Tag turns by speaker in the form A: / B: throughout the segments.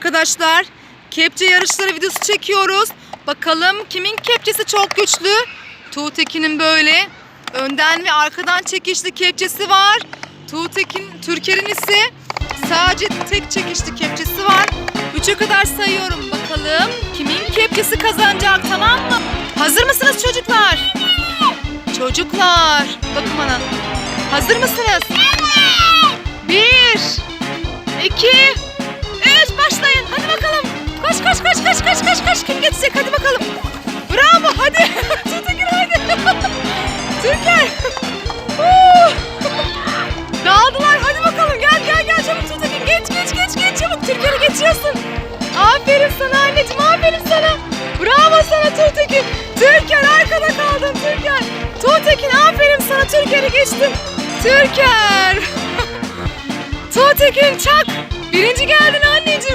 A: Arkadaşlar kepçe yarışları videosu çekiyoruz. Bakalım kimin kepçesi çok güçlü? Tuğtekin'in böyle önden ve arkadan çekişli kepçesi var. Tuğtekin, Türker'in ise sadece tek çekişli kepçesi var. Üçe kadar sayıyorum. Bakalım kimin kepçesi kazanacak tamam mı? Hazır mısınız çocuklar? Çocuklar bakın bana. Hazır mısınız? Bir, iki, koş. Kim geçecek hadi bakalım. Bravo hadi. Tuğtekin hadi. Türker. Dağıldılar hadi bakalım gel gel gel çabuk Tuğtekin geç geç geç geç çabuk Türker'i geçiyorsun. Aferin sana anneciğim aferin sana. Bravo sana Tuğtekin. Türker arkada kaldın Türker. Tuğtekin aferin sana Türker'i geçtin. Türker. Tuğtekin çak. Birinci geldin anneciğim.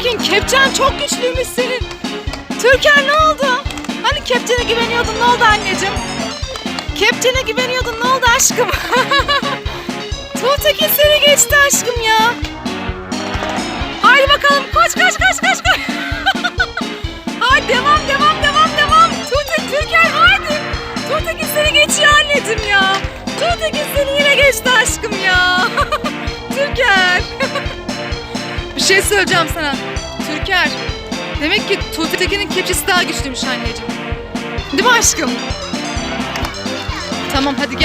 A: Tuğtekin kepçen çok güçlüymüş senin. Türker ne oldu? Hani kepçene güveniyordun ne oldu anneciğim? Kepçene güveniyordun ne oldu aşkım? Tuğtekin seni geçti aşkım ya. Haydi bakalım koş koş koş koş koş. Hadi devam devam devam devam. Tuğtekin Türker hadi. Tuğtekin seni geçiyor anneciğim ya. Tuğtekin seni yine geçti aşkım ya. Bir şey söyleyeceğim sana. Türker. Demek ki Tuğtekin'in kepçesi daha güçlüymüş anneciğim. Değil mi aşkım? Tamam hadi gel.